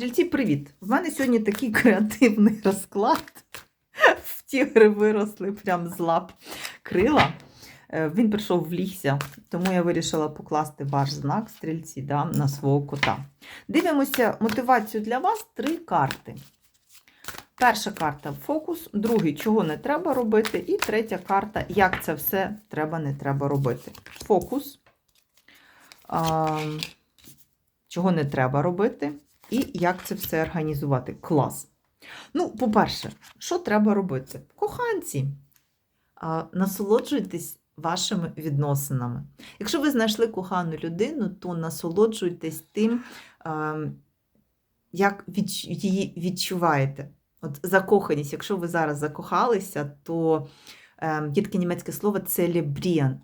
Стрільці, привіт! В мене сьогодні такий креативний розклад. В тігри виросли прям з лап крила. Е, Він прийшов влігся, тому я вирішила покласти ваш знак стрільці да, на свого кота. Дивимося мотивацію для вас три карти. Перша карта фокус, другий чого не треба робити, і третя карта як це все треба, не треба робити. Фокус, а, чого не треба робити, і як це все організувати. Клас. Ну, по-перше, що треба робити? Коханці, насолоджуйтесь вашими відносинами. Якщо ви знайшли кохану людину, то насолоджуйтесь тим, як її відчуваєте. От закоханість, якщо ви зараз закохалися, то є таке німецьке слово целебріан.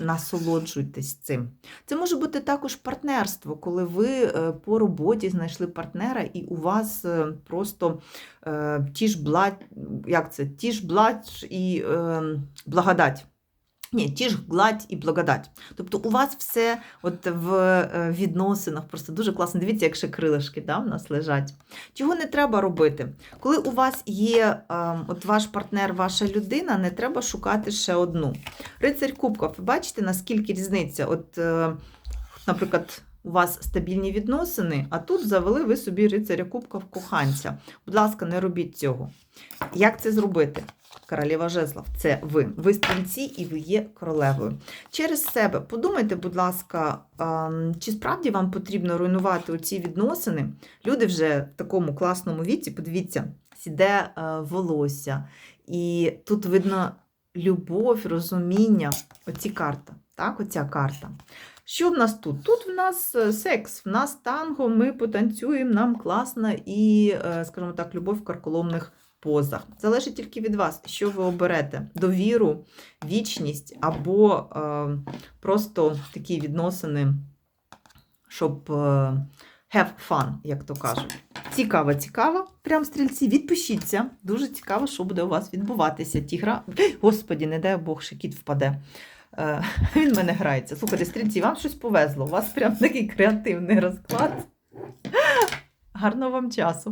Насолоджуйтесь цим. Це може бути також партнерство, коли ви е, по роботі знайшли партнера, і у вас е, просто е, ті ж блад, як це? Ті ж блад і благодать. Ні, ті ж гладь і благодать. Тобто у вас все от в е, відносинах просто дуже класно. Дивіться, як ще крилишки да, в нас лежать. Чого не треба робити? Коли у вас є е, от ваш партнер, ваша людина, не треба шукати ще одну. Рицарь Кубков, ви бачите, наскільки різниця? От, е, наприклад, у вас стабільні відносини, а тут завели ви собі рицаря Кубков коханця. Будь ласка, не робіть цього. Як це зробити? Королева жезлов, це ви. Ви стрільці і ви є королевою. Через себе подумайте, будь ласка, чи справді вам потрібно руйнувати оці відносини? Люди вже в такому класному віці, подивіться, сіде е, волосся. І тут видно любов, розуміння. Оці карта. Так, оця карта. Що в нас тут? Тут в нас е, секс, в нас танго, ми потанцюємо, нам класно і, е, скажімо так, любов в карколомних позах. Залежить тільки від вас, що ви оберете: довіру, вічність або е, просто такі відносини, щоб е, have fun, як то кажуть. Цікаво, цікаво. Прям стрільці, відпишіться. Дуже цікаво, що буде у вас відбуватися. Ті гра... Господі, не дай Бог, ще кіт впаде. Е, Він в мене грається. Слухайте, стрільці, вам щось повезло. У вас прям такий креативний розклад. Гарного вам часу.